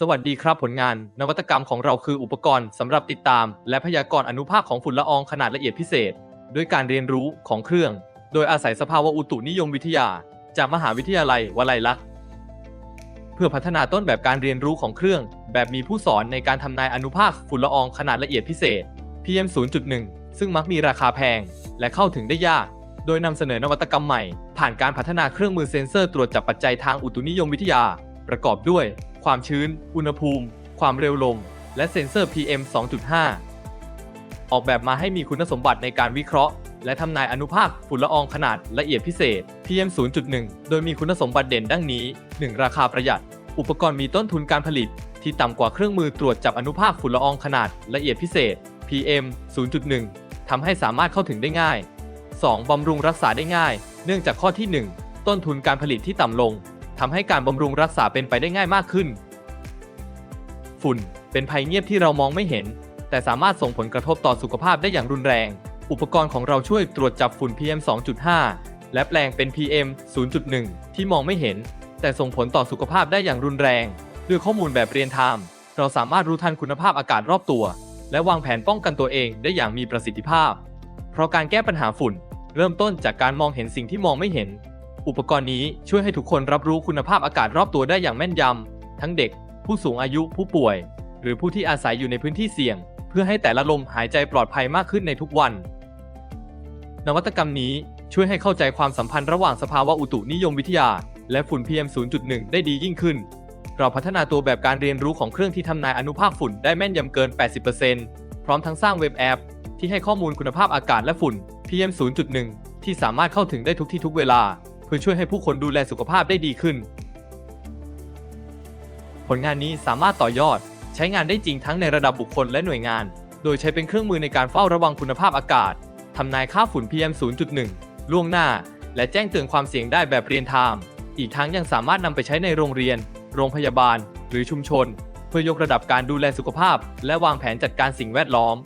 สวัสดีครับผลงาน นวัตกรรมของเราคืออุปกรณ์สำหรับติดตาม และพยากรณ์อนุภาคของฝุ่นละอองขนาดละเอียดพิเศษ ด้วยการเรียนรู้ของเครื่อง โดยอาศัยสภาวะอุตุนิยมวิทยา จากมหาวิทยาลัยวลัยลักษณ์เพื่อพัฒนาต้นแบบการเรียนรู้ของเครื่อง แบบมีผู้สอนในการทำนายอนุภาคฝุ่นละอองขนาดละเอียดพิเศษ PM 0.1 ซึ่งมักมีราคาแพง และเข้าถึงได้ยาก โดยนำเสนอนวัตกรรมใหม่ ผ่านการพัฒนาเครื่องมือเซ็นเซอร์ตรวจจับปัจจัยทางอุตุนิยมวิทยา ประกอบด้วย ความชื้น อุณหภูมิ ความเร็วลม และเซ็นเซอร์ PM 2.5 ออกแบบมาให้มีคุณสมบัติในการวิเคราะห์ และทำนายอนุภาคฝุ่นละอองขนาดละเอียดพิเศษ PM 0.1 โดยมีคุณสมบัติเด่นดังนี้ 1. ราคาประหยัด อุปกรณ์มีต้นทุนการผลิต ที่ต่ำกว่าเครื่องมือตรวจจับอนุภาคฝุ่นละอองขนาดละเอียดพิเศษ PM 0.1 ทำให้สามารถเข้าถึงได้ง่าย 2. บำรุงรักษาได้ง่าย เนื่องจากข้อที่ 1 ต้นทุนการผลิตที่ต่ำลง ทำให้การบำรุงรักษาเป็นไปได้ง่ายมากขึ้น ฝุ่นเป็นภัยเงียบที่เรามองไม่เห็น แต่สามารถส่งผลกระทบต่อสุขภาพได้อย่างรุนแรง อุปกรณ์ของเราช่วยตรวจจับฝุ่น PM 2.5 และแปลงเป็น PM 0.1 ที่มองไม่เห็น แต่ส่งผลต่อสุขภาพได้อย่างรุนแรง ด้วยข้อมูลแบบเรียนไทม์เราสามารถรู้ทันคุณภาพอากาศรอบตัว และวางแผนป้องกันตัวเองได้อย่างมีประสิทธิภาพ เพราะการแก้ปัญหาฝุ่น เริ่มต้นจากการมองเห็นสิ่งที่มองไม่เห็น อุปกรณ์นี้ช่วยให้ทุกคนรับรู้คุณภาพอากาศรอบตัวได้อย่างแม่นยำ ทั้งเด็ก ผู้สูงอายุผู้ป่วย หรือผู้ที่อาศัยอยู่ในพื้นที่เสี่ยง เพื่อให้แต่ละลมหายใจปลอดภัยมากขึ้นในทุกวัน นวัตกรรมนี้ช่วยให้เข้าใจความสัมพันธ์ระหว่างสภาวะอุตุนิยมวิทยา และฝุ่น PM 0.1 ได้ดียิ่งขึ้น เราพัฒนาตัวแบบการเรียนรู้ของเครื่องที่ทำนายอนุภาคฝุ่นได้แม่นยำเกิน 80%พร้อมทั้งสร้างเว็บแอป ที่ให้ข้อมูลคุณภาพอากาศและฝุ่น PM 0.1 ที่สามารถเข้าถึงได้ทุกที่ทุกเวลา เพื่อช่วยให้ผู้คนดูแลสุขภาพได้ดีขึ้น ผลงานนี้สามารถต่อยอด ใช้งานได้จริงทั้งในระดับบุคคลและหน่วยงาน โดยใช้เป็นเครื่องมือในการเฝ้าระวังคุณภาพอากาศทำนายค่าฝุ่น PM 0.1 ล่วงหน้า และแจ้งเตือนความเสี่ยงได้แบบเรียนไทม์อีกทั้งยังสามารถนำไปใช้ในโรงเรียน โรงพยาบาล หรือชุมชน เพื่อยกระดับการดูแลสุขภาพ และวางแผนจัดการสิ่งแวดล้อม